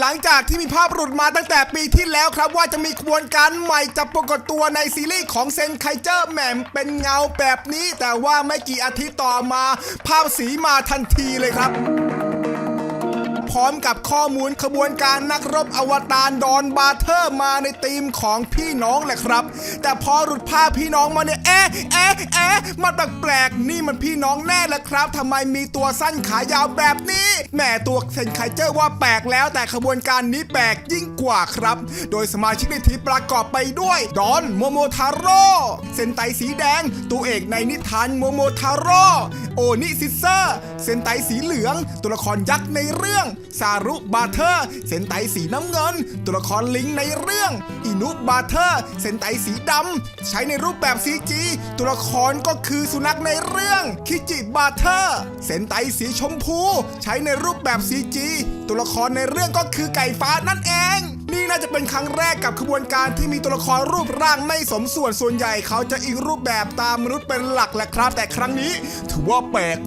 หลังจากที่มีภาพหลุดมาตั้งแต่ปีที่แล้วครับ ว่าจะมีขบวนการใหม่จะปรากฏตัวในซีรีส์ของเซนไคเจอร์แหม่มเป็นเงาแบบนี้ แต่ว่าไม่กี่อาทิตย์ต่อมา ภาพสีมาทันทีเลยครับ พร้อมกับข้อมูลขบวนการนักรบอวตารดอนบาเทอร์มาในทีมของพี่น้องแหละครับ แต่พอหลุดภาพพี่น้องมาเนี่ยเอ๊ะเอ๊ะเอ๊ะมันแปลกๆนี่มันพี่น้องแน่แหละครับทำไมมีตัวสั้นขายาวแบบนี้แหมตัวเซนไคเจอร์ว่าแปลกแล้วแต่ขบวนการนี้แปลกยิ่งกว่าครับ โดยสมาชิกในทีมประกอบไปด้วยดอนโมโมทาโร่เซนไตสีแดง ตัวเอกในนิทานโมโมทาโร่โอนิซิเซอร์ เซนไตสีเหลือง ตัวละครยักษ์ในเรื่องซารุบาเทอร์ เซนไตสีน้ำเงิน ตัวละครลิงในเรื่อง อินุบาเทอร์ เซนไตสีดำ ใช้ในรูปแบบ CG ตัวละครก็คือสุนัขในเรื่อง คิจิบาเทอร์ เซนไตสีชมพู ใช้ในรูปแบบ CG ตัวละครในเรื่องก็คือไก่ฟ้านั่นเองนี่น่าจะเป็นครั้งแรกกับขบวนการที่มีตัวละครรูปร่างไม่สมส่วนส่วนใหญ่เขาจะอิงรูปแบบตามมนุษย์เป็นหลักแหละครับ แต่ครั้งนี้ ถือว่าแปลก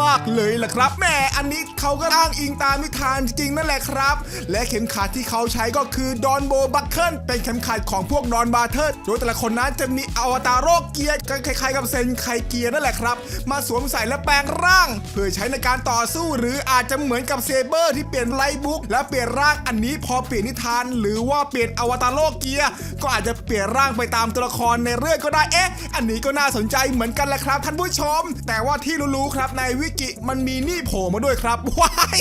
มากๆเลยแหละครับแม่อันนี้เขาก็อ้างอิงตามนิทานจริงนั่นแหละครับ และเข็มขัดที่เขาใช้ก็คือดอนโบบัคเคิลเป็นเข็มขัดของพวกดอนบาเทอร์โดยแต่ละคนนั้นจะมีอวตารโรคเกียร์ก็คล้ายๆกับเซนไคเกียร์นั่นแหละครับ มาสวมใส่และแปลงร่าง เพื่อใช้ในการต่อสู้หรืออาจจะเหมือนกับเซเบอร์ที่เปลี่ยนไลบุ๊กและเปลี่ยนร่างอันนี้พอเปลี่ยนนิทาน หรือว่าเปลี่ยนอวตารโลกเกียร์ก็อาจจะเปลี่ยนร่างไปตามตัวละครในเรื่องก็ได้เอ๊ะ อันนี้ก็น่าสนใจเหมือนกันแหละครับ ท่านผู้ชม แต่ว่าที่รู้ๆครับในวิกิมันมีนี่โผล่มาด้วยครับว้าย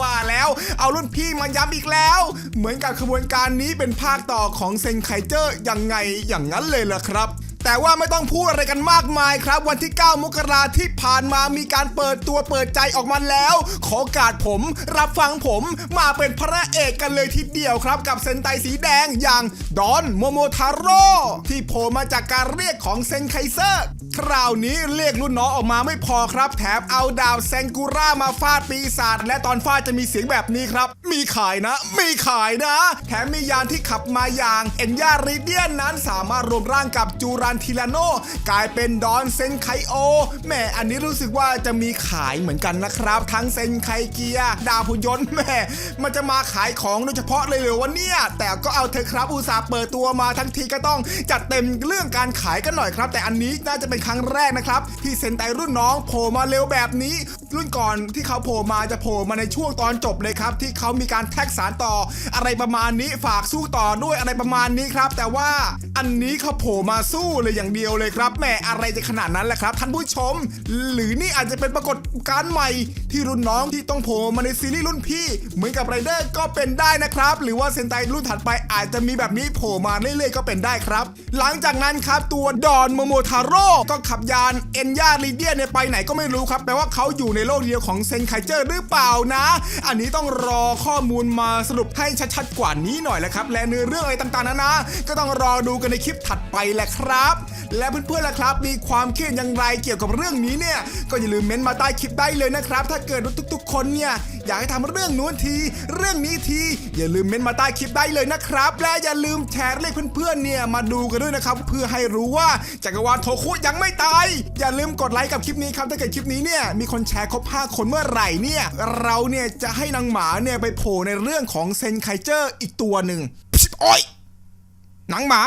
ว่าแล้ว เอารุ่นพี่มาย้ำอีกแล้ว เหมือนกับขบวนการนี้เป็นภาคต่อของเซนไคเจอร์ยังไงอย่างนั้นเลยล่ะครับแต่ว่าไม่ต้องพูดอะไรกันมากมายครับ วันที่ 9 มกราที่ผ่านมามีการเปิดตัวเปิดใจออกมาแล้ว ขอกาสผมรับฟังผมมาเป็นพระเอกกันเลยทีเดียวครับ กับเซนไตสีแดงอย่างดอนโมโมทาโร่ที่โผล่มาจากการเรียกของเซนไคเซอร์คราวนี้เรียกรุ่นน้องออกมาไม่พอครับ แถมเอาดาวแซงกูร่ามาฟาดปีศาจและตอนฟาดจะมีเสียงแบบนี้ครับ มีขายนะ มีขายนะ แถมมียานที่ขับมาอย่างเอ็นยาริเดียนนั้นสามารถรวมร่างกับจูรันทิลาโน กลายเป็นดอนเซนไคโอแหม่อันนี้รู้สึกว่าจะมีขายเหมือนกันนะครับ ทั้งเซนไคเกียดาวพยนต์แหม่มันจะมาขายของโดยเฉพาะเลยเหรอวะเนี่ย แต่ก็เอาเถอะครับอุตส่าห์เปิดตัวมาทั้งทีก็ต้องจัดเต็มเรื่องการขายกันหน่อยครับ แต่อันนี้น่าจะเป็นครั้งแรกนะครับที่เซนไตรุ่นน้องโผล่มาเร็วแบบนี้ รุ่นก่อนที่เขาโผล่มาจะโผล่มาในช่วงตอนจบเลยครับ ที่เขามีการแท็กสารต่อ อะไรประมาณนี้ฝากสู้ต่อด้วยอะไรประมาณนี้ครับ แต่ว่าอันนี้เขาโผล่มาสู้เลยอย่างเดียวเลยครับแหมอะไรจะขนาดนั้นแหละครับท่านผู้ชม หรือนี่อาจจะเป็นปรากฏการณ์ใหม่ ที่รุ่นน้องที่ต้องโผล่มาในซีรีส์รุ่นพี่ เหมือนกับไรเดอร์ก็เป็นได้นะครับ หรือว่าเซนไตรุ่นถัดไปอาจจะมีแบบนี้โผล่มาเรื่อยๆก็เป็นได้ครับ หลังจากนั้นครับตัวดอนโมโมทาโร่ก็ขับยานเอ็นยาลีเดียเนี่ยไปไหนก็ไม่รู้ครับแปลว่าเขาอยู่ในโลกเดียวของเซนไคเจอร์หรือเปล่านะ อันนี้ต้องรอข้อมูลมาสรุปให้ชัดๆกว่านี้หน่อยแหละครับ และเนื้อเรื่องอะไรต่างๆนานาก็ต้องรอดูกันในคลิปถัดไปแหละครับ และเพื่อนๆล่ะครับ มีความคิดอย่างไรเกี่ยวกับเรื่องนี้เนี่ย ก็อย่าลืมเม้นต์มาใต้คลิปได้เลยนะครับ ถ้าเกิดว่าทุก ๆ คนเนี่ยอยากให้ทำเรื่องนู้นที เรื่องนี้ที อย่าลืมเม้นต์มาใต้คลิปได้เลยนะครับ และอย่าลืมแชร์เรียกเพื่อนๆเนี่ยมาดูกันด้วยนะครับเพื่อให้รู้ว่าจักรวาลโทคุยังไม่ตาย อย่าลืมกดไลค์กับคลิปนี้ครับถ้าเกิดคลิปนี้เนี่ยมีคนแชร์ครบ5คนเมื่อไหร่เนี่ยเราเนี่ยจะให้นางหมาเนี่ยไปโผล่ในเรื่องของเซนไคเจอร์อีกตัวหนึ่งโอ้ยนังหมา